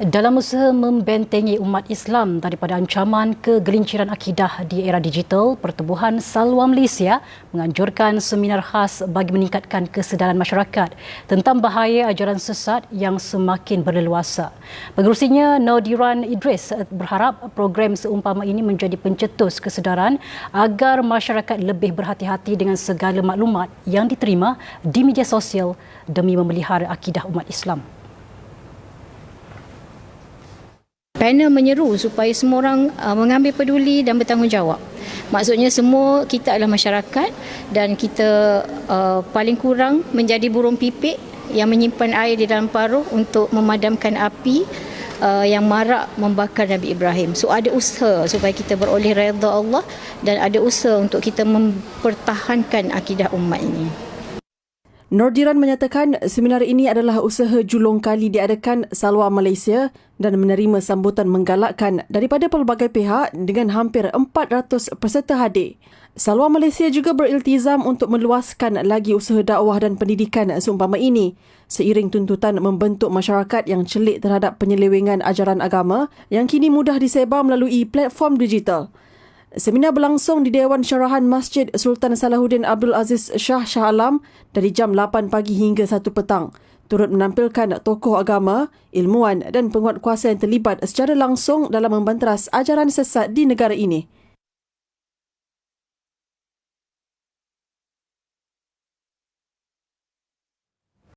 Dalam usaha membentengi umat Islam daripada ancaman kegelinciran akidah di era digital, Pertubuhan Salwa Malaysia menganjurkan seminar khas bagi meningkatkan kesedaran masyarakat tentang bahaya ajaran sesat yang semakin berleluasa. Pengerusinya Naudiran Idris berharap program seumpama ini menjadi pencetus kesedaran agar masyarakat lebih berhati-hati dengan segala maklumat yang diterima di media sosial demi memelihara akidah umat Islam. Panel menyeru supaya semua orang uh, mengambil peduli dan bertanggungjawab. Maksudnya semua kita adalah masyarakat dan kita uh, paling kurang menjadi burung pipik yang menyimpan air di dalam paruh untuk memadamkan api uh, yang marak membakar Nabi Ibrahim. So ada usaha supaya kita beroleh redha Allah dan ada usaha untuk kita mempertahankan akidah umat ini. Nordiran menyatakan seminar ini adalah usaha julung kali diadakan Salwa Malaysia dan menerima sambutan menggalakkan daripada pelbagai pihak dengan hampir 400 peserta hadir. Salwa Malaysia juga beriltizam untuk meluaskan lagi usaha dakwah dan pendidikan seumpama ini seiring tuntutan membentuk masyarakat yang celik terhadap penyelewengan ajaran agama yang kini mudah disebar melalui platform digital. Seminar berlangsung di Dewan Syarahan Masjid Sultan Salahuddin Abdul Aziz Shah Shah Alam dari jam 8 pagi hingga 1 petang. Turut menampilkan tokoh agama, ilmuwan dan penguatkuasa yang terlibat secara langsung dalam membanteras ajaran sesat di negara ini.